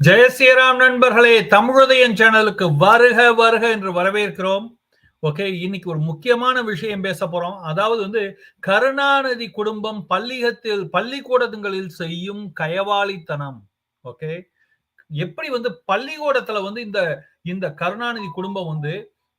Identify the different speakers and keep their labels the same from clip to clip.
Speaker 1: ஜெய ஸ்ரீராம் நண்பர்களே தமிழுதயன் சேனலுக்கு வருக வருக என்று வரவேற்கிறோம். ஓகே இன்னைக்கு ஒரு முக்கியமான விஷயம் பேச போறோம். அதாவது வந்து கருணாநிதி குடும்பம் பள்ளிகத்தில் பள்ளிக்கூடங்களில் செய்யும் கயவாளித்தனம். ஓகே எப்படி வந்து பள்ளிக்கூடத்துல வந்து இந்த இந்த கருணாநிதி குடும்பம் வந்து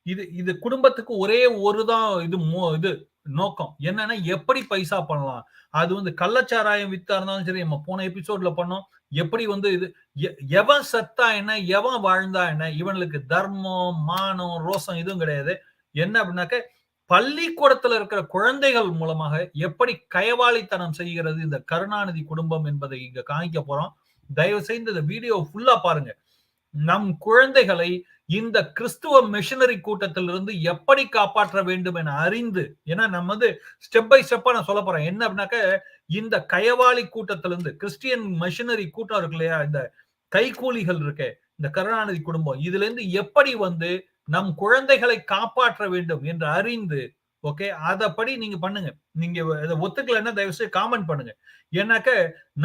Speaker 1: இது இது குடும்பத்துக்கு ஒரே ஒரு தான் இது இது நோக்கம். என்னன்னா எப்படி பைசா பண்ணலாம்? அது வந்து கள்ளச்சாராயம் வித்தா இருந்தாலும் சரி நம்ம போன எபிசோட்ல பண்ணோம். எப்படி வந்து இது எ- எவன் சத்தா என்ன எவன் வாழ்ந்தா என்ன இவனுக்கு தர்மம் மானம் ரோசம் எதுவும் கிடையாது. என்ன அப்படின்னாக்க பள்ளிக்கூடத்துல இருக்கிற குழந்தைகள் மூலமாக எப்படி கயவாளித்தனம் செய்கிறது இந்த கருணாநிதி குடும்பம் என்பதை இங்க காமிக்க போறோம். தயவு செய்து இந்த வீடியோ ஃபுல்லா பாருங்க. நம் குழந்தைகளை இந்த கிறிஸ்துவ மிஷனரி கூட்டத்திலிருந்து எப்படி காப்பாற்ற வேண்டும் என அறிந்து ஏன்னா நம்ம வந்து ஸ்டெப் பை ஸ்டெப்பா நான் சொல்ல போறேன். என்ன அப்படின்னாக்க இந்த கயவாளி கூட்டத்திலிருந்து கிறிஸ்டியன் மிஷனரி கூட்டம் இருக்கு இல்லையா? இந்த கைகூலிகள் இருக்கே இந்த கருணாநிதி குடும்பம் இதுல இருந்து எப்படி வந்து நம் குழந்தைகளை காப்பாற்ற வேண்டும் என்று அறிந்து ஓகே அதப்படி நீங்க பண்ணுங்க. நீங்க இதை ஒத்துக்கலைன்னா தயவு செய்து காமெண்ட் பண்ணுங்க. ஏன்னாக்க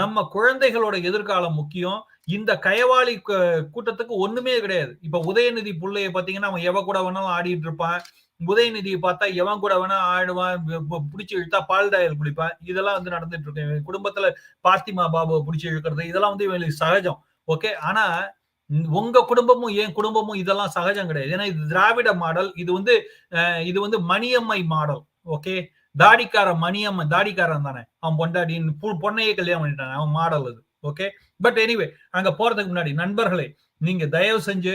Speaker 1: நம்ம குழந்தைகளோட எதிர்காலம் முக்கியம். இந்த கயவாளி கு- கூட்டத்துக்கு ஒண்ணுமே கிடையாது. இப்ப உதயநிதி பிள்ளைய பாத்தீங்கன்னா அவன் எவ கூட வேணாலும் ஆடிட்டு இருப்பான். உதயநிதியை பார்த்தா எவன் கூட வேணா ஆடுவான் பிடிச்சி இழுத்தா பால் டயல் குடிப்பான். இதெல்லாம் வந்து நடந்துட்டு இருக்கு. குடும்பத்துல பார்த்திமா பாபுவை பிடிச்சி இழுக்கிறது இதெல்லாம் வந்து இவங்களுக்கு சகஜம். ஓகே? ஆனா உங்க குடும்பமும் என் குடும்பமும் இதெல்லாம் சகஜம் கிடையாது. ஏன்னா இது திராவிட மாடல். இது வந்து இது வந்து மணியம்மை மாடல். ஓகே? தாடிக்காரன் மணியம்மை தாடிக்காரன் தானே. அவன் பொண்டாடின்னு பொண்ணையே கல்யாணம் பண்ணிட்டான். அவன் மாடல் அது. ஓகே பட் எனிவே அங்க போறதுக்கு முன்னாடி நண்பர்களே நீங்க தயவு செஞ்சு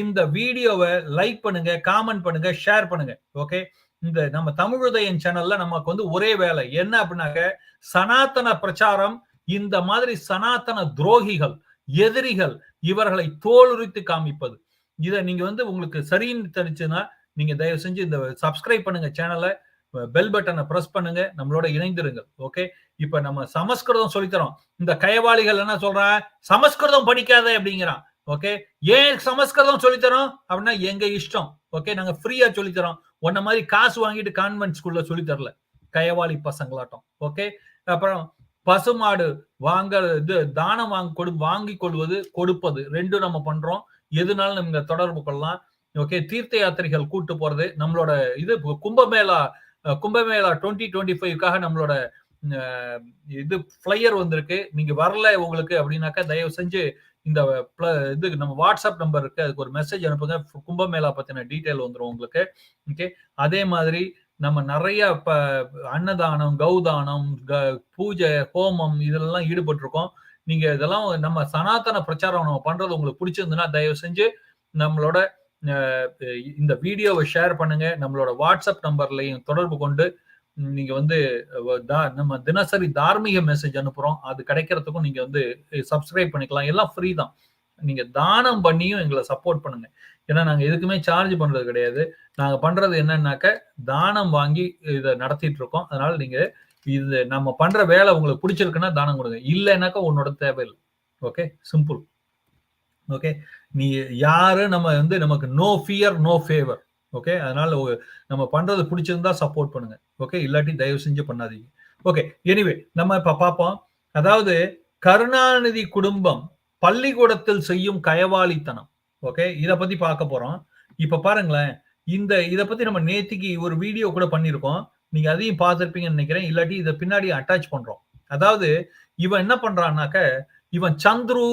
Speaker 1: இந்த வீடியோவை லைக் பண்ணுங்க காமெண்ட் பண்ணுங்க ஷேர் பண்ணுங்க. ஓகே இந்த நம்ம தமிழுதயன் சேனல்ல நமக்கு வந்து ஒரே வேலை. என்ன அப்படின்னாக்க சனாத்தன பிரச்சாரம் இந்த மாதிரி சனாத்தன துரோகிகள் எதிரிகள் இவர்களை தோலுரித்து காமிப்பது. இதை நீங்க வந்து உங்களுக்கு சரின்னு தெரிஞ்சுன்னா நீங்க தயவு செஞ்சு இந்த சப்ஸ்கிரைப் பண்ணுங்க சேனலை பெல் பட்டனை பிரஸ் பண்ணுங்க நம்மளோட இணைந்திருங்கள் ஓகே இப்ப நம்ம சமஸ்கிருதம் சொல்லித்தரோம். இந்த கயவாளிகள் என்ன சொல்றான் சமஸ்கிருதம் படிக்காத அப்படிங்கிறான் ஓகே ஏன் சமஸ்கிருதம் சொல்லித்தரோம்? அப்படின்னா எங்க இஷ்டம் ஓகே நாங்க ஃப்ரீயா சொல்லித்தரோம். உன்ன மாதிரி காசு வாங்கிட்டு கான்வென்ட் ஸ்கூல்ல சொல்லி தரல கயவாளி பசங்களாட்டம் ஓகே அப்புறம் பசுமாடு வாங்க இது தானம் வாங்க கொடு வாங்கி கொள்வது கொடுப்பது ரெண்டும் நம்ம பண்றோம். எதுனாலும் நம்ம தொடர்பு கொள்ளலாம் ஓகே தீர்த்த யாத்திரைகள் கூட்டு போறது நம்மளோட இது கும்பமேளா கும்பமேளா டுவெண்ட்டி டுவெண்ட்டி ஃபைவ்க்காக நம்மளோட இது ஃப்ளையர் வந்திருக்கு. நீங்க வரல உங்களுக்கு அப்படின்னாக்கா தயவு செஞ்சு இந்த இது நம்ம வாட்ஸ்அப் நம்பர் இருக்கு. அதுக்கு ஒரு மெசேஜ் அனுப்புங்க. கும்பமேளா பத்தின டீட்டெயில் வந்துடும் உங்களுக்கு. ஓகே அதே மாதிரி நம்ம நிறைய இப்ப அன்னதானம் கௌதானம் க- பூஜை ஹோமம் இதெல்லாம் ஈடுபட்டிருக்கோம். நீங்க இதெல்லாம் நம்ம சனாதன பிரச்சாரம் நம்ம பண்றது உங்களுக்கு பிடிச்சிருந்ததுன்னா தயவு செஞ்சு நம்மளோட இந்த வீடியோவை ஷேர் பண்ணுங்க. நம்மளோட வாட்ஸ்அப் நம்பர்லையும் தொடர்பு கொண்டு நீங்க வந்து தா- நம்ம தினசரி தார்மீக மெசேஜ் அனுப்புறோம். அது கிடைக்கிறதுக்கும் நீங்க வந்து சப்ஸ்கிரைப் பண்ணிக்கலாம். எல்லாம் ஃப்ரீ தான். நீங்க தானம் பண்ணியும் எங்களை சப்போர்ட் பண்ணுங்க. ஏன்னா நாங்க எதுக்குமே சார்ஜ் பண்றது கிடையாது. நாங்க பண்றது என்னன்னாக்க தானம் வாங்கி இதை நடத்திட்டு இருக்கோம். அதனால நீங்க இது நம்ம பண்ற வேலை உங்களுக்கு பிடிச்சிருக்குன்னா தானம் கொடுங்க. இல்லைன்னாக்கா உன்னோட தேவையில்லை. ஓகே? Simple okay? நீ யாரு நம்ம வந்து நமக்கு no fear no favour okay அதனால நம்ம பண்றது பிடிச்சிருந்தா சப்போர்ட் பண்ணுங்க. ஓகே இல்லாட்டி தயவு செஞ்சு பண்ணாதீங்க. ஓகே எனிவே நம்ம இப்ப பார்ப்போம் அதாவது கருணாநிதி குடும்பம் பள்ளிக்கூடத்தில் செய்யும் கயவாளித்தனம். ஓகே இதை பத்தி பார்க்க போறோம். இப்ப பாருங்களேன். இந்த இதை பத்தி நம்ம நேத்திக்கு ஒரு வீடியோ கூட பண்ணியிருக்கோம் நீங்க அதையும் பார்த்துருப்பீங்கன்னு நினைக்கிறேன். இல்லாட்டி இதை பின்னாடி அட்டாச் பண்றோம். அதாவது இவன் என்ன பண்றான்னாக்க இவன் சந்துரு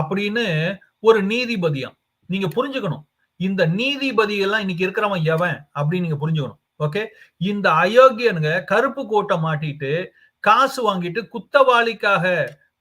Speaker 1: அப்படின்னு ஒரு நீதிபதியாம் நீங்க புரிஞ்சுக்கணும். இந்த நீதிபதி எல்லாம் இன்னைக்கு இருக்கிறவன் எவன் அப்படின்னு நீங்க புரிஞ்சுக்கணும். ஓகே? இந்த அயோக்கியனுங்க கருப்பு கோட்டை மாட்டிட்டு காசு வாங்கிட்டு குத்தவாளிக்காக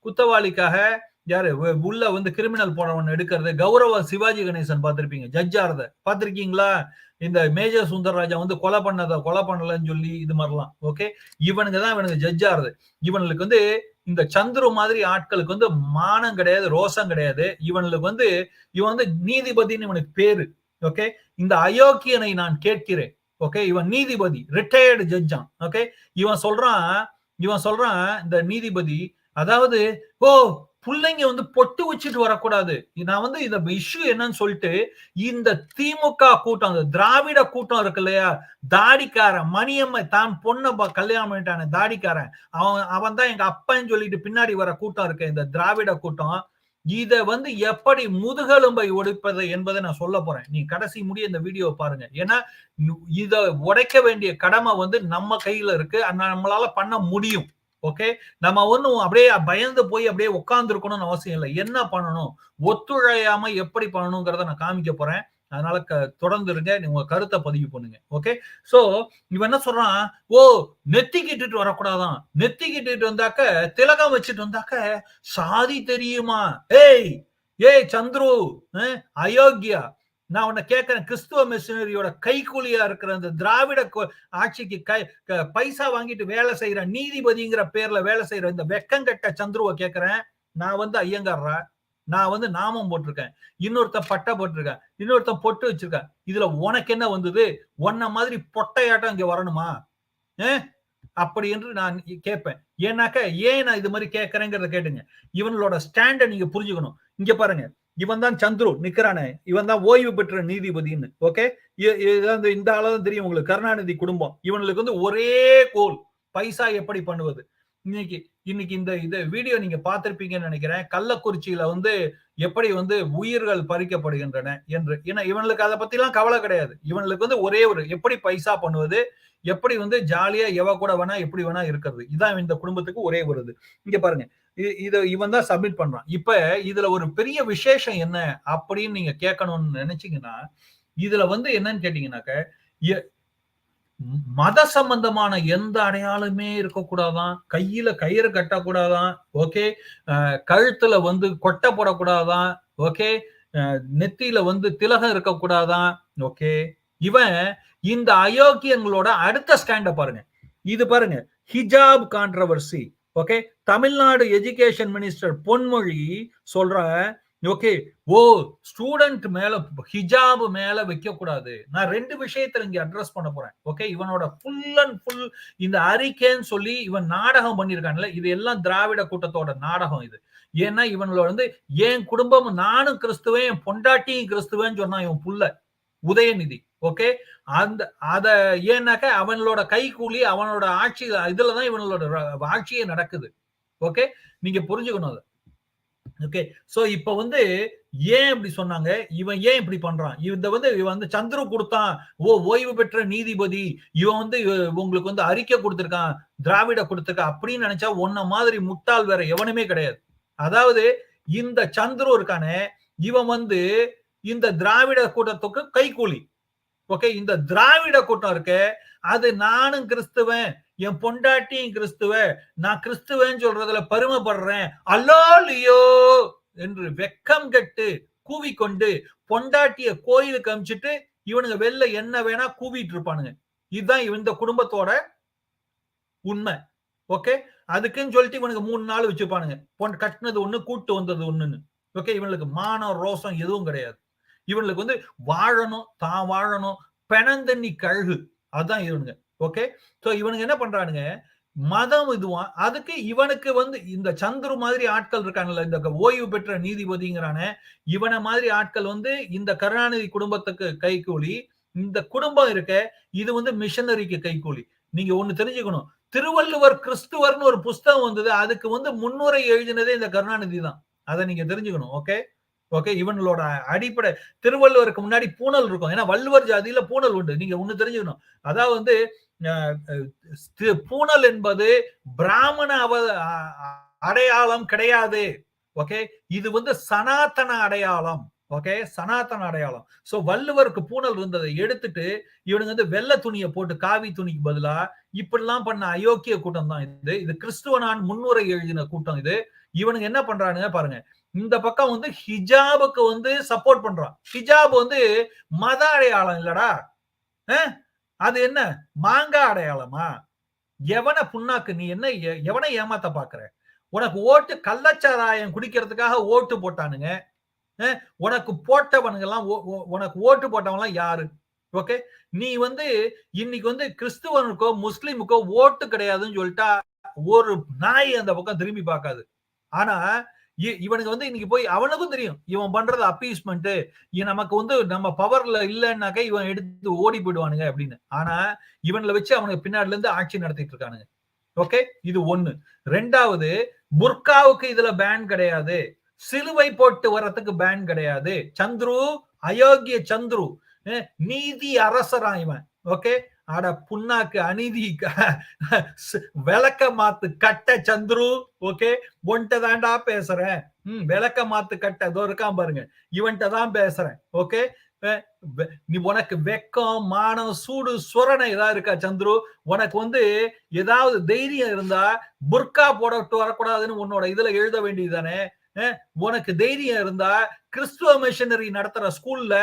Speaker 1: குத்தவாளிக்காக யாரு? உள்ள வந்து கிரிமினல் போனவன் எடுக்கிறது. கௌரவ சிவாஜி கணேசன் பார்த்திருப்பீங்க. ஜட்ஜாரத. பார்த்திருக்கீங்களா? இந்த மேஜர் சுந்தரராஜா வந்து கொலை பண்ணத கொலை பண்ணலன்னு சொல்லி இது மாதிரிலாம். ஓகே? இவனுங்க தான் இவனுக்கு ஜட்ஜாருது. இவனுக்கு வந்து இந்த சந்துரு மாதிரி ஆட்களுக்கு வந்து மானம் கிடையாது ரோசம் கிடையாது. இவனுக்கு வந்து இவன் வந்து நீதிபதினு இவனுக்கு பேரு. ஓகே? இந்த அயோக்கியனை நான் கேட்கிறேன். ஓகே? இவன் நீதிபதி ரிட்டையர்டு ஜட்ஜான் ஓகே? இவன் சொல்றான் இவன் சொல்றான் இந்த நீதிபதி அதாவது ஓ பிள்ளைங்க வந்து பொட்டு வச்சுட்டு வரக்கூடாது. நான் வந்து இந்த இஷ்யூ என்னன்னு சொல்லிட்டு இந்த திமுக கூட்டம் அந்த திராவிட கூட்டம் இருக்கு இல்லையா? தாடிக்காரன் மணியம்மை தான் பொண்ணை கல்யாணம் பண்ணிட்டான தாடிக்காரன். அவன் அவன் தான் எங்க அப்பன்னு சொல்லிட்டு பின்னாடி வர கூட்டம் இருக்கு இந்த திராவிட கூட்டம். இத வந்து எப்படி முதுகெலும்பை ஒடுப்பது என்பதை நான் சொல்ல போறேன். நீ கடைசி முடிய இந்த வீடியோ பாருங்க. ஏன்னா இத உடைக்க வேண்டிய கடமை வந்து நம்ம கையில இருக்கு. நம்மளால பண்ண முடியும். ஓகே நம்ம ஒன்றும் அப்படியே பயந்து போய் அப்படியே உட்காந்துருக்கணும்னு அவசியம் இல்லை. என்ன பண்ணணும்? ஒத்துழையாம எப்படி பண்ணணுங்கிறத நான் காமிக்க போறேன். அதனால தொடர்ந்து இருங்க. உங்க கருத்தை பதிவு பண்ணுங்க. ஓகே சோ இவன் என்ன சொல்றான்? ஓ நெத்தி கிட்டுட்டு வரக்கூடாதான். நெத்தி கிட்டுட்டு வந்தாக்க திலகம் வச்சுட்டு வந்தாக்க சாதி தெரியுமா? ஏய் ஏய் சந்துரு அயோக்கியா. நான் உன்னை கேட்கிறேன் கிறிஸ்துவ மிஷினரியோட கைக்கூலியா இருக்கிற அந்த திராவிட ஆட்சிக்கு கை பைசா வாங்கிட்டு வேலை செய்யற நீதிபதிங்கிற பேர்ல வேலை செய்யற இந்த வெக்கங்கட்ட சந்துருவை கேட்கிறேன். நான் வந்து ஐயங்காரா நான் வந்து நாமம் போட்டிருக்கேன். இன்னொருத்தன் பட்டை போட்டிருக்கேன். இன்னொருத்தன் பொட்டு வச்சிருக்கேன். இதுல உனக்கு என்ன வந்தது? உன்ன மாதிரி பொட்டையாட்டம் இங்க வரணுமா? அப்படி என்று நான் கேட்பேன். ஏன்னாக்க ஏன் நான் இது மாதிரி கேட்கறேங்கிறத கேட்டுங்க. இவனோட ஸ்டாண்டை நீங்க புரிஞ்சுக்கணும். இங்க பாருங்க. இவன் தான் சந்துரு நிக்கிறானே. இவன் தான் ஓய்வு பெற்ற நீதிபதினு ஓகே இந்த அளவு தெரியும் உங்களுக்கு. கருணாநிதி குடும்பம். இவனுக்கு வந்து ஒரே கோல் பைசா எப்படி பண்ணுவது? இன்னைக்கு இன்னைக்கு இந்த இதை வீடியோ நீங்க பார்த்திருப்பீங்கன்னு நினைக்கிறேன். கள்ளக்குறிச்சியில வந்து எப்படி வந்து உயிர்கள் பறிக்கப்படுகின்றன என்று. ஏன்னா இவனுக்கு அதை பத்திலாம் கவலை கிடையாது. இவனுக்கு வந்து ஒரே ஒரு எப்படி பைசா பண்ணுவது? எப்படி வந்து ஜாலியா எவ கூட வேணா எப்படி வேணா இருக்கிறது. இதான் இந்த குடும்பத்துக்கு ஒரே வருது இங்க பாருங்க. இதை இவன் தான் சப்மிட் பண்றான். இப்ப இதுல ஒரு பெரிய விசேஷம் என்ன அப்படின்னு நீங்க கேட்கணும்னு நினைச்சீங்கன்னா இதுல வந்து என்னன்னு கேட்டீங்கன்னாக்க மத சம்பந்தமான எந்த அடையாளமே இருக்கக்கூடாதான் கையில கயிறு கட்டக்கூடாதான் ஓகே? கழுத்துல வந்து கொட்டை போடக்கூடாதான் ஓகே? நெத்தியில வந்து திலகம் இருக்கக்கூடாதான் ஓகே? இவன் இந்த அயோக்கியங்களோட அடுத்த ஸ்டாண்ட பாருங்க. இது பாருங்க ஹிஜாப் controversy okay Tamil Nadu education minister பொன்மொழி சொல்ற ஓகே ஓ ஸ்டூடெண்ட் மேல ஹிஜாப் மேல வைக்க கூடாது நான் ரெண்டு விஷயத்துல இங்க அட்ரஸ் பண்ண போறேன். ஓகே இவனோட ஃபுல் அண்ட் ஃபுல் இந்த அறிக்கைன்னு சொல்லி இவன் நாடகம் பண்ணிருக்கான்ல இது எல்லாம் திராவிட கூட்டத்தோட நாடகம் இது. ஏன்னா இவனோட வந்து என் குடும்பம் நானும் கிறிஸ்துவேன் என் பொண்டாட்டியும் கிறிஸ்துவேன்னு சொன்னா இவன் புள்ள. உதயநிதி ஓகே அந்த அத ஏன்னாக்க அவனோட கை கூலி அவனோட ஆட்சி இதுலதான் இவனோட ஆட்சியே நடக்குது ஓகே நீங்க புரிஞ்சுக்கணும் அதை ஓகே சோ இப்ப வந்து ஏன் இப்படி சொன்னாங்க? இவன் ஏன் இப்படி பண்றான்? இந்த வந்து இவன் வந்து சந்துரு கொடுத்தான். ஓ ஓய்வு பெற்ற நீதிபதி. இவன் வந்து உங்களுக்கு வந்து அறிக்கை கொடுத்திருக்கான் திராவிட கொடுத்திருக்கான் அப்படின்னு நினைச்சா ஒன்ன மாதிரி முட்டாள் வேற எவனுமே கிடையாது. அதாவது இந்த சந்துரு இருக்கானே இவன் வந்து இந்த திராவிட கூட்டத்துக்கு கைகூலி. ஓகே இந்த திராவிட கூட்டம் இருக்கு அது நானும் கிறிஸ்துவன் என் பொண்டாட்டியும் கிறிஸ்துவ நான் கிறிஸ்துவன் சொல்றதுல பெருமைப்படுறேன். அல்லோலியோ என்று வெக்கம் கட்டு கூவிக்கொண்டு பொண்டாட்டிய கோயிலுக்கு அமிச்சிட்டு இவனுங்க வெளில என்ன வேணா கூவிட்டு இருப்பானுங்க. இதுதான் இந்த குடும்பத்தோட உண்மை. ஓகே அதுக்குன்னு சொல்லிட்டு இவனுக்கு மூணு நாள் வச்சுப்பானுங்க. பொன் கட்டினது ஒண்ணு கூட்டு வந்தது ஒண்ணுன்னு. ஓகே இவனுக்கு மானம் ரோசம் எதுவும் கிடையாது. இவனுக்கு வந்து வாழணும் தான் வாழணும் பெணந்தண்ணி கழுகு. அதுதான் இவனுங்க. ஓகே ஸோ இவனுங்க என்ன பண்றானுங்க? மதம் இதுவான் அதுக்கு இவனுக்கு வந்து இந்த சந்துரு மாதிரி ஆட்கள் இருக்காங்கல்ல இந்த ஓய்வு பெற்ற நீதிபதிங்கிறான இவனை மாதிரி ஆட்கள் வந்து இந்த கருணாநிதி குடும்பத்துக்கு கைகூலி இந்த குடும்பம் இருக்க இது வந்து மிஷனரிக்கு கைகூலி. நீங்க ஒண்ணு தெரிஞ்சுக்கணும். திருவள்ளுவர் கிறிஸ்துவர்னு ஒரு புஸ்தகம் வந்தது அதுக்கு வந்து முன்னுரை எழுதினதே இந்த கருணாநிதி தான். அதை நீங்க தெரிஞ்சுக்கணும். ஓகே ஓகே இவங்களோட அடிப்படை திருவள்ளுவருக்கு முன்னாடி பூனல் இருக்கும். ஏன்னா வள்ளுவர் ஜாதியில பூனல் உண்டு. நீங்க ஒண்ணு தெரிஞ்சுக்கணும். அதாவது வந்து பூனல் என்பது பிராமண அவ அடையாளம் கிடையாது. ஓகே இது வந்து சனாத்தன அடையாளம். ஓகே சனாத்தன அடையாளம். சோ வள்ளுவருக்கு பூனல் இருந்ததை எடுத்துட்டு இவனுங்க வந்து வெள்ள துணியை போட்டு காவி துணிக்கு பதிலா இப்படிலாம் பண்ண அயோக்கிய கூட்டம் தான் இது. இது கிறிஸ்துவனான் முன்னுரை எழுதின கூட்டம் இது. இவனுங்க என்ன பண்றானுங்க பாருங்க இந்த பக்கம் வந்து ஹிஜாபுக்கு வந்து சப்போர்ட் பண்றான். ஹிஜாப் வந்து மத அடையாளம் இல்லடா. அது என்ன? மாங்கா அடையாளமா? எவனை புண்ணாக்கு? நீ என்ன எவனை ஏமாத்த பாக்குற உனக்கு ஓட்டு கள்ளச்சாராயம் குடிக்கிறதுக்காக ஓட்டு போட்டானுங்க. உனக்கு போட்டவனுங்கெல்லாம் உனக்கு ஓட்டு போட்டவங்கலாம் யாரு? ஓகே? நீ வந்து இன்னைக்கு வந்து கிறிஸ்துவனுக்கோ முஸ்லீமுக்கோ ஓட்டு கிடையாதுன்னு சொல்லிட்டா ஒரு நாய் அந்த பக்கம் திரும்பி பார்க்காது. ஆனா இவனுக்கு வந்து இன்னைக்கு போய் அவனுக்கும் தெரியும். இவன் பண்றது அப்பீஸ்மெண்ட் நமக்கு வந்து நம்ம பவர்ல இல்லைன்னாக்கா இவன் எடுத்து ஓடி போயிடுவானுங்க அப்படின்னு. ஆனா இவன்ல வச்சு அவனுக்கு பின்னாடில இருந்து ஆட்சி நடத்திட்டு இருக்கானுங்க. ஓகே? இது ஒண்ணு. ரெண்டாவது புர்காவுக்கு இதுல பேன் கிடையாது. சிலுவை போட்டு வர்றதுக்கு பேன் கிடையாது. சந்துரு அயோக்கிய சந்துரு. நீதி அரசரா இவன். ஓகே? அட புண்ணாக்கு அநீதி விளக்க மாத்து கட்ட சந்துரு ஓகே? ஒன்ட்ட தாண்டா பேசுறேன். ம் விளக்க மாத்து கட்ட இதோ இருக்கான் பாருங்க. இவன்கிட்ட தான் பேசுறேன் ஓகே? நீ உனக்கு வெக்கம் மானம் சூடு சுரணை ஏதாவது இருக்கா சந்துரு? உனக்கு வந்து ஏதாவது தைரியம் இருந்தா புர்கா போடட்டு வரக்கூடாதுன்னு உன்னோட இதுல எழுத வேண்டியதுதானே அஹ், உனக்கு தைரியம் இருந்தா கிறிஸ்துவ மிஷனரி நடத்துற ஸ்கூல்ல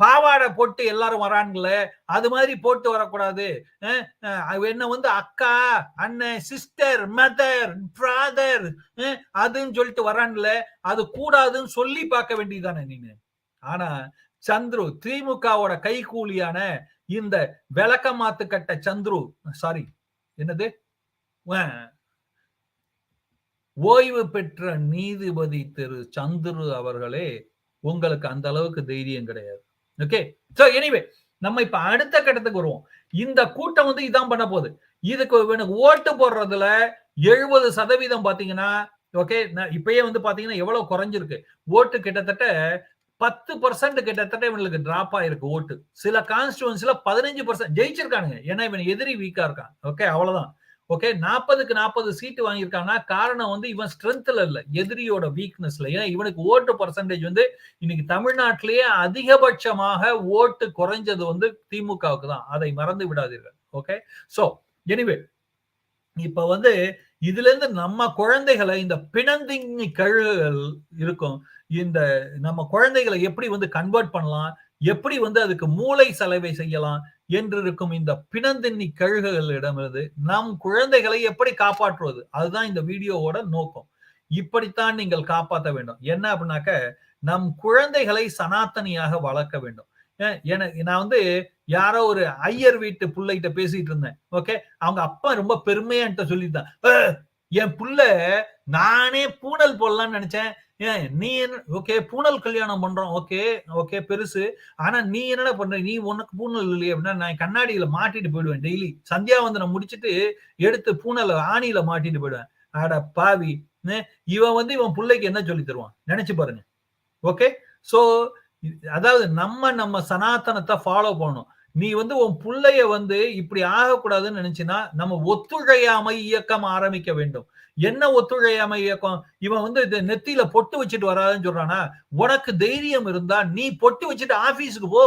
Speaker 1: பாவாடை போட்டு எல்லாரும் வரானுங்களே அது மாதிரி போட்டு வரக்கூடாது. என்ன வந்து அக்கா அண்ணன் சிஸ்டர் மதர் பிராதர் அதுன்னு சொல்லிட்டு வரான்ல அது கூடாதுன்னு சொல்லி பார்க்க வேண்டியதுதானே நீனு? ஆனா சந்துரு திமுகவோட கைகூலியான இந்த விளக்க மாத்து கட்ட சந்துரு சாரி என்னது? ஓய்வு பெற்ற நீதிபதி திரு சந்துரு அவர்களே உங்களுக்கு அந்த அளவுக்கு தைரியம் கிடையாது. ஓகே சோ எனிவே நம்ம இப்ப அடுத்த கட்டத்துக்கு வருவோம். இந்த கூட்டம் வந்து இதான் பண்ண போகுது. இதுக்கு எனக்கு ஓட்டு போடுறதுல எழுபது சதவீதம் பாத்தீங்கன்னா ஓகே இப்பயே வந்து பாத்தீங்கன்னா எவ்வளவு குறைஞ்சிருக்கு? ஓட்டு கிட்டத்தட்ட பத்து பர்சன்ட் கிட்டத்தட்ட இவனுக்கு டிராப் ஆயிருக்கு ஓட்டு. சில கான்ஸ்டுவன்சில பதினஞ்சு பர்சன்ட் ஜெயிச்சிருக்கானுங்க. ஏன்னா இவன் எதிரி வீக்கா இருக்கான். ஓகே அவ்வளவுதான். ஓகே நாற்பதுக்கு நாற்பது சீட்டு வாங்கியிருக்காங்கன்னா காரணம் வந்து இவன் ஸ்ட்ரென்த்ல இல்ல எதிரியோட வீக்னஸ்ல ஏன்னா இவனுக்கு ஓட்டு பர்சன்டேஜ் வந்து இன்னைக்கு தமிழ்நாட்டிலேயே அதிகபட்சமாக ஓட்டு குறைஞ்சது வந்து திமுகவுக்கு தான். அதை மறந்து விடாதீர்கள். ஓகே சோ எனிவே இப்ப வந்து இதுல இருந்து நம்ம குழந்தைகளை இந்த பிணந்திங்கி கழுகுகள் இருக்கும். இந்த நம்ம குழந்தைகளை எப்படி வந்து கன்வெர்ட் பண்ணலாம்? எப்படி வந்து அதுக்கு மூளை சலவை செய்யலாம் என்று இருக்கும் இந்த பிணந்தின்னி கழுகுகளிடமிருந்து நம் குழந்தைகளை எப்படி காப்பாற்றுவது? அதுதான் இந்த வீடியோவோட நோக்கம். இப்படித்தான் நீங்கள் காப்பாற்ற வேண்டும். என்ன அப்படின்னாக்க நம் குழந்தைகளை சனாத்தனியாக வளர்க்க வேண்டும். எனக்கு நான் வந்து யாரோ ஒரு ஐயர் வீட்டு பிள்ளைகிட்ட பேசிட்டு இருந்தேன். ஓகே? அவங்க அப்பா ரொம்ப பெருமையான்ட்ட சொல்லியிருந்தான் என் புள்ள நானே பூனல் போடலாம்னு நினைச்சேன். ஏன் நீ என்ன ஓகே பூனல் கல்யாணம் பண்றோம் ஓகே ஓகே பெருசு. ஆனா நீ என்னடா பண்ற? நீ உனக்கு பூனல் இல்லையே அப்படின்னா நான் கண்ணாடியில மாட்டிட்டு போயிடுவேன் டெய்லி சந்தியா சந்தியாவந்தனம் முடிச்சிட்டு எடுத்து பூனலை ஆணியில மாட்டிட்டு போயிடுவேன். அட பாவி. இவன் வந்து இவன் பிள்ளைக்கு என்ன சொல்லி தருவான்? நினைச்சு பாருங்க. ஓகே சோ அதாவது நம்ம நம்ம சனாதனத்தை ஃபாலோ பண்ணணும். நீ வந்து உன் புள்ளைய வந்து இப்படி ஆகக்கூடாதுன்னு நினைச்சினா நம்ம ஒத்துழையாமை இயக்கம் ஆரம்பிக்க வேண்டும். என்ன ஒத்துழையாமை இயக்கம்? இவன் வந்து இது நெத்தியில பொட்டு வச்சுட்டு வராதுன்னு சொல்றானா? உனக்கு தைரியம் இருந்தா நீ பொட்டு வச்சுட்டு ஆபீஸுக்கு போ.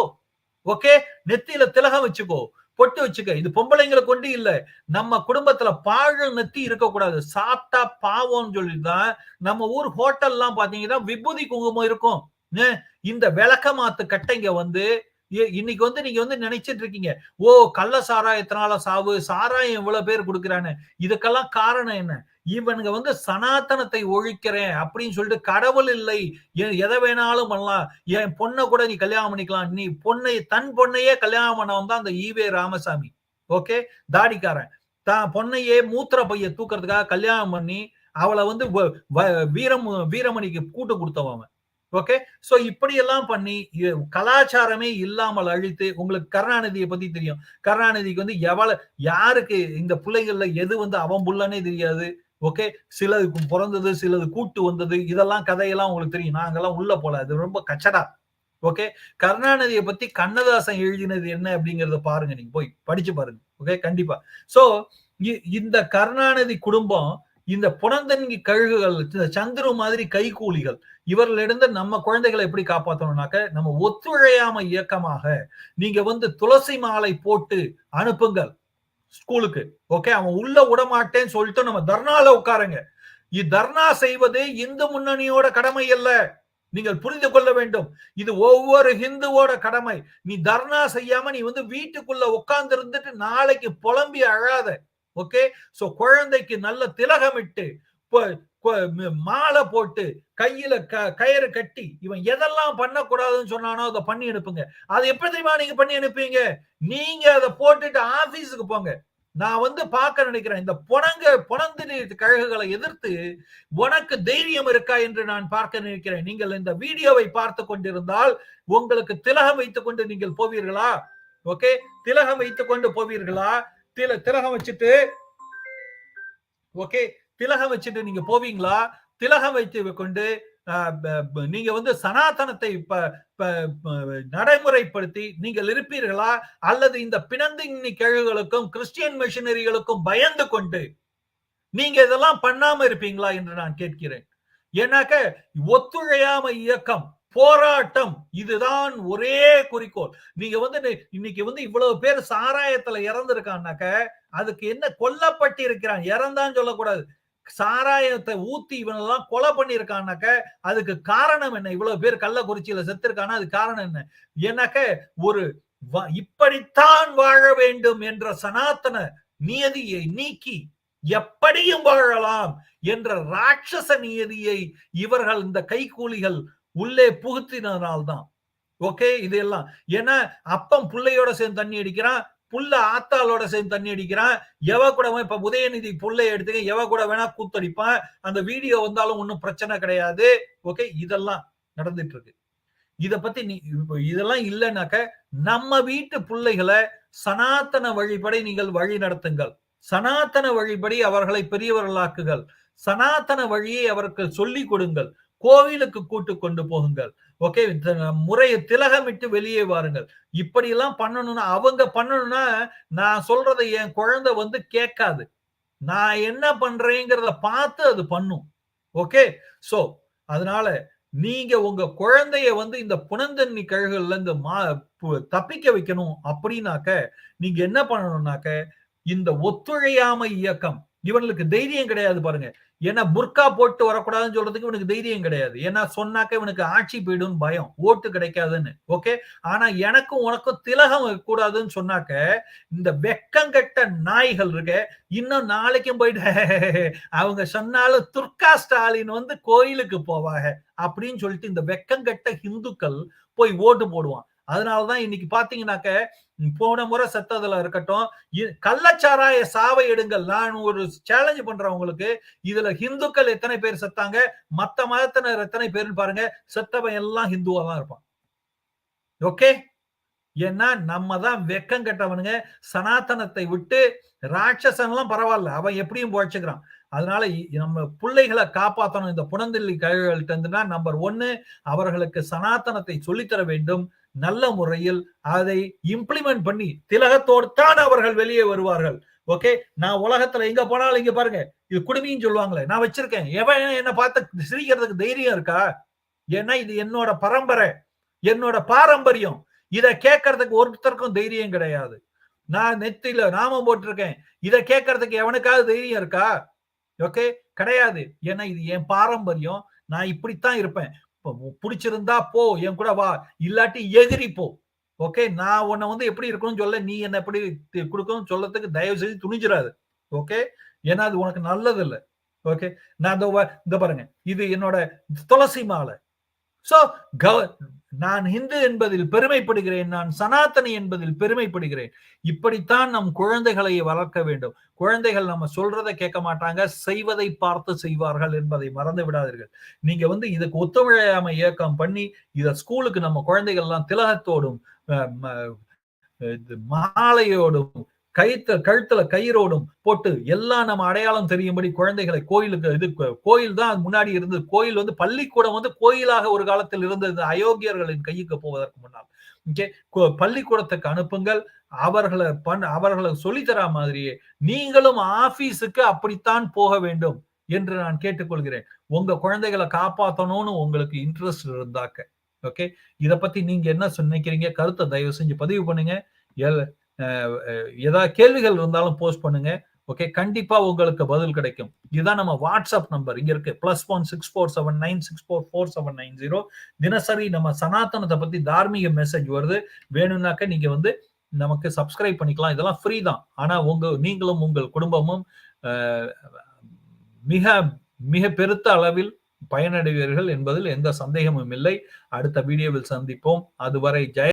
Speaker 1: ஓகே? நெத்தியில திலகம் வச்சுக்கோ. பொட்டு வச்சுக்க. இது பொம்பளைங்களை கொண்டு இல்ல. நம்ம குடும்பத்துல பாழும் நெத்தி இருக்கக்கூடாது. சாப்பிட்டா பாவம்னு சொல்லிதான் நம்ம ஊர் ஹோட்டல்லாம் பாத்தீங்கன்னா விபூதி குங்குமம் இருக்கும். இந்த விளக்க மாத்து கட்டைங்க வந்து இன்னைக்கு வந்து நீங்க வந்து நினைச்சிட்டு இருக்கீங்க. ஓ கள்ள சாராயத்தினால சாவு சாராயம் இவ்வளவு பேர் கொடுக்குறானு இதுக்கெல்லாம் காரணம் என்ன? இவனுங்க வந்து சனாத்தனத்தை ஒழிக்கிறேன் அப்படின்னு சொல்லிட்டு கடவுள் இல்லை. எதை வேணாலும் பண்ணலாம். என் பொண்ணை கூட நீ கல்யாணம் பண்ணிக்கலாம். நீ பொண்ணை தன் பொண்ணையே கல்யாணம் பண்ணவன் தான் அந்த ஈவே ராமசாமி. ஓகே? தாடிக்காரன். தான் பொண்ணையே மூத்திர பைய தூக்கிறதுக்காக கல்யாணம் பண்ணி அவளை வந்து வ- வ- வீரம் வீரமணிக்கு கூட்டு கொடுத்தவன் ஓகே? சோ இப்படி எல்லாம் பண்ணி கலாச்சாரமே இல்லாமல் அழித்து உங்களுக்கு கருணாநிதியை பத்தி தெரியும். கருணாநிதிக்கு வந்து எவ்வளவு யாருக்கு இந்த பிள்ளைகள்ல எது வந்து அவன் புள்ளனே தெரியாது. ஓகே சிலது பிறந்தது சிலது கூட்டு வந்தது இதெல்லாம் கதையெல்லாம் உங்களுக்கு தெரியும். நாங்கெல்லாம் உள்ள போல. அது ரொம்ப கச்சடா. ஓகே கருணாநிதியை பத்தி கண்ணதாசன் எழுதினது என்ன அப்படிங்கறத பாருங்க நீங்க. போய் படிச்சு பாருங்க. ஓகே கண்டிப்பா. சோ இந்த கருணாநிதி குடும்பம் இந்த புனந்தன்கி கழுகுகள் இந்த சந்துரு மாதிரி கைகூலிகள் இவர்களிருந்து நம்ம குழந்தைகளை எப்படி காப்பாற்றணும்னாக்க நம்ம ஒத்துழையாம இயக்கமாக நீங்க வந்து துளசி மாலை போட்டு அனுப்புங்கள். ஸ்கூலுக்கு. ஓகே அவன் உள்ள விடமாட்டேன்னு சொல்லிட்டு நம்ம தர்ணால உட்காருங்க. தர்ணா செய்வது இந்து முன்னணியோட கடமை அல்ல. நீங்கள் புரிந்து கொள்ள வேண்டும். இது ஒவ்வொரு ஹிந்துவோட கடமை. நீ தர்ணா செய்யாம நீ வந்து வீட்டுக்குள்ள உட்கார்ந்து இருந்துட்டு நாளைக்கு புலம்பி அழாத. ஓகே சோ குழந்தைக்கு நல்ல திலகமிட்டு மாலை போட்டு கையில க- கயிறு கட்டி இவன் எதெல்லாம் பண்ணக்கூடாதுன்னு சொன்னானோ அதை பண்ணி அனுப்புங்க. அது எப்படி தெரியுமா நீங்க பண்ணி அனுப்புவீங்க? நீங்க அதை போட்டுட்டு ஆபீஸுக்கு போங்க. நான் வந்து பார்க்க நினைக்கிறேன். இந்த புனங்க புனந்து கழகுகளை எதிர்த்து உனக்கு தைரியம் இருக்கா என்று நான் பார்க்க நினைக்கிறேன். நீங்கள் இந்த வீடியோவை பார்த்து கொண்டிருந்தால் உங்களுக்கு திலகம் வைத்துக் கொண்டு நீங்கள் போவீர்களா? ஓகே? திலகம் வைத்துக் கொண்டு போவீர்களா? தில திலகம் வச்சுட்டு ஓகே? திலகம் வச்சுட்டு நீங்க போவீங்களா? திலகம் வைத்து கொண்டு நீங்க வந்து சனாதனத்தை நடைமுறைப்படுத்தி நீங்கள் இருப்பீர்களா? அல்லது இந்த பிணந்தின்னி கேள்விகளுக்கும் கிறிஸ்டியன் மிஷினரிகளுக்கும் பயந்து கொண்டு நீங்க இதெல்லாம் பண்ணாம இருப்பீங்களா என்று நான் கேட்கிறேன். ஏன்னாக்க ஒத்துழையாம இயக்கம் போராட்டம் இதுதான் ஒரே குறிக்கோள். நீங்க வந்து இன்னைக்கு வந்து இவ்வளவு பேர் சாராயத்துல இறந்திருக்கான்னாக்க அதுக்கு என்ன கொல்லப்பட்டிருக்கிறான்? இறந்தான்னு சொல்லக்கூடாது. சாராயத்தை ஊத்தி இவனெல்லாம் கொலை பண்ணிருக்கானாக்க அதுக்கு காரணம் என்ன? இவ்வளவு பேர் கள்ளக்குறிச்சியில செத்துருக்கானா? அது காரணம் என்ன? ஏன்னாக்க ஒரு இப்படித்தான் வாழ வேண்டும் என்ற சனாத்தன நியதியை நீக்கி எப்படியும் வாழலாம் என்ற ராட்சச நியதியை இவர்கள் இந்த கைகூலிகள் உள்ளே புகுத்தினால்தான் ஓகே? இதெல்லாம் ஏன்னா அப்பம் பிள்ளையோட சேர்ந்து தண்ணி அடிக்கிறான் புல்ல ஆத்தாளோட சேர்ந்து தண்ணி அடிக்கிறான். எவ கூட இப்ப உதயநிதி புல்லை எடுத்துக்க எவ கூட வேணா கூத்தடிப்பான். அந்த வீடியோ வந்தாலும் ஒன்றும் பிரச்சனை கிடையாது. ஓகே? இதெல்லாம் நடந்துட்டு இருக்கு இத பத்தி நீ இதெல்லாம் இல்லைனாக்க நம்ம வீட்டு பிள்ளைகளை சனாத்தன வழிபடி நீங்கள் வழி நடத்துங்கள். சனாத்தன வழிபடி அவர்களை பெரியவர்களாக்குங்கள். சனாத்தன வழியை அவருக்கு சொல்லிக் கொடுங்கள். கோவிலுக்கு கூட்டு கொண்டு போகுங்கள். ஓகே முறையை திலகமிட்டு வெளியே வாருங்கள். இப்படி எல்லாம் பண்ணணும்னா அவங்க பண்ணணும்னா நான் சொல்றதை என் குழந்தை வந்து கேட்காது. நான் என்ன பண்றேங்கிறத பார்த்து அது பண்ணும். ஓகே சோ அதனால நீங்க உங்க குழந்தைய வந்து இந்த புனந்தண்ணி கழுகுல இருந்து மா தப்பிக்க வைக்கணும் அப்படின்னாக்க நீங்க என்ன பண்ணணும்னாக்க இந்த ஒத்துழையாமை இயக்கம் இவனுக்கு தைரியம் கிடையாது பாருங்க. ஏன்னா புர்கா போட்டு வரக்கூடாதுன்னு சொல்றதுக்கு இவனுக்கு தைரியம் கிடையாது. ஏன்னா சொன்னாக்க இவனுக்கு ஆட்சி போயிடும் பயம். ஓட்டு கிடைக்காதுன்னு. ஓகே? ஆனா எனக்கும் உனக்கும் திலகம் கூடாதுன்னு சொன்னாக்க இந்த வெக்கங்கட்ட நாய்கள் இருக்க இன்னும் நாளைக்கும் போயிட்டு அவங்க சொன்னாலும் துர்கா ஸ்டாலின் வந்து கோயிலுக்கு போவாங்க அப்படின்னு சொல்லிட்டு இந்த வெக்கங்கட்ட ஹிந்துக்கள் போய் ஓட்டு போடுவான். அதனாலதான் இன்னைக்கு பாத்தீங்கன்னாக்க போன முறை செத்ததுல இருக்கட்டும் கள்ளச்சாராய சாவை எடுங்கள். நான் ஒரு சேலஞ்ச் பண்றேன் உங்களுக்கு. இதுல ஹிந்துக்கள் எத்தனை பேர் செத்தாங்க? மத்த மதத்தினர் எத்தனை பேர்னு பாருங்க. செத்தவன் எல்லாம் ஹிந்துவா தான் இருப்பான். ஓகே? ஏன்னா நம்ம தான் வெக்கம் கட்டவனுங்க. சனாதனத்தை விட்டு ராட்சசன் எல்லாம் பரவாயில்ல. அவன் எப்படியும் போச்சுக்கிறான் அதனால நம்ம பிள்ளைகளை காப்பாற்றணும் இந்த புனந்தில்லி கழிவுகள்ட்ட இருந்துன்னா நம்பர் ஒன்னு அவர்களுக்கு சனாதனத்தை சொல்லித்தர வேண்டும். நல்ல முறையில் அதை இம்ப்ளிமெண்ட் பண்ணி திலகத்தோடு தான் அவர்கள் வெளியே வருவார்கள். ஓகே நான் உலகத்துல எங்க போனாலும் இங்க பாருங்க. இது குடுமின்னு சொல்லுவாங்களே. நான் வச்சிருக்கேன். எவன் என்ன பார்த்து சிரிக்கிறதுக்கு தைரியம் இருக்கா? ஏன்னா இது என்னோட பரம்பரை. என்னோட பாரம்பரியம். இதை கேட்கறதுக்கு ஒருத்தருக்கும் தைரியம் கிடையாது. நான் நெத்தில நாமம் போட்டிருக்கேன். இதை கேட்கறதுக்கு எவனுக்காவது தைரியம் இருக்கா? ஓகே கிடையாது. ஏன்னா இது என் பாரம்பரியம். நான் இப்படித்தான் இருப்பேன். பிடிச்சிருந்தா போ என் கூட வா இல்லாட்டி எதிரி போ. ஓகே? நான் உன்னை வந்து எப்படி இருக்கணும்னு சொல்ல நீ என்ன எப்படி கொடுக்கணும் சொல்லத்துக்கு தயவு செய்து துணிஞ்சிடாது. ஓகே? ஏன்னா அது உனக்கு நல்லது இல்லை ஓகே? நான் இந்த பாருங்க. இது என்னோட துளசி மாலை. சோ நான் இந்து என்பதில் பெருமைப்படுகிறேன் நான் சனாத்தனி என்பதில் பெருமைப்படுகிறேன். இப்படித்தான் நம் குழந்தைகளை வளர்க்க வேண்டும். குழந்தைகள் நம்ம சொல்றதை கேட்க மாட்டாங்க செய்வதை பார்த்து செய்வார்கள் என்பதை மறந்து விடாதீர்கள். நீங்க வந்து இதுக்கு ஒத்துழையாமை இயக்கம் பண்ணி இத ஸ்கூலுக்கு நம்ம குழந்தைகள் எல்லாம் திலகத்தோடும் மாலையோடும் கைத்த கழுத்துல கயிறோடும் போட்டு எல்லாம் நம்ம அடையாளம் தெரியும்படி குழந்தைகளை கோயிலுக்கு இது கோயில் தான் முன்னாடி இருந்தது. கோயில் வந்து பள்ளிக்கூடம் வந்து கோயிலாக ஒரு காலத்தில் இருந்தது. அயோக்கியர்களின் கையுக்கு போவதற்கு முன்னால். பள்ளிக்கூடத்துக்கு அனுப்புங்கள். அவர்களை பண் அவர்களை சொல்லித்தரா மாதிரியே நீங்களும் ஆபீஸுக்கு அப்படித்தான் போக வேண்டும் என்று நான் கேட்டுக்கொள்கிறேன். உங்க குழந்தைகளை காப்பாற்றணும்னு உங்களுக்கு இன்ட்ரெஸ்ட் இருந்தாக்க. ஓகே இதை பத்தி நீங்க என்ன நினைக்கிறீங்க? கருத்தை தயவு செஞ்சு பதிவு பண்ணுங்க. ஏதாவது கேள்விகள் இருந்தாலும் போஸ்ட் பண்ணுங்க. ஓகே கண்டிப்பா உங்களுக்கு பதில் கிடைக்கும். இதுதான் நம்ம வாட்ஸ்அப் நம்பர் இங்க இருக்கு. Plus one six four seven nine six four four seven nine zero தினசரி நம்ம சனாதனத்தை பத்தி தார்மீக மெசேஜ் வருது. வேணும்னாக்க நீங்க வந்து நமக்கு சப்ஸ்கிரைப் பண்ணிக்கலாம். இதெல்லாம் ஃப்ரீ தான். ஆனா உங்க நீங்களும் உங்கள் குடும்பமும் மிக மிக பெருத்த அளவில் பயனடைவீர்கள் என்பதில் எந்த சந்தேகமும் இல்லை. அடுத்த வீடியோவில் சந்திப்போம். அதுவரை ஜெய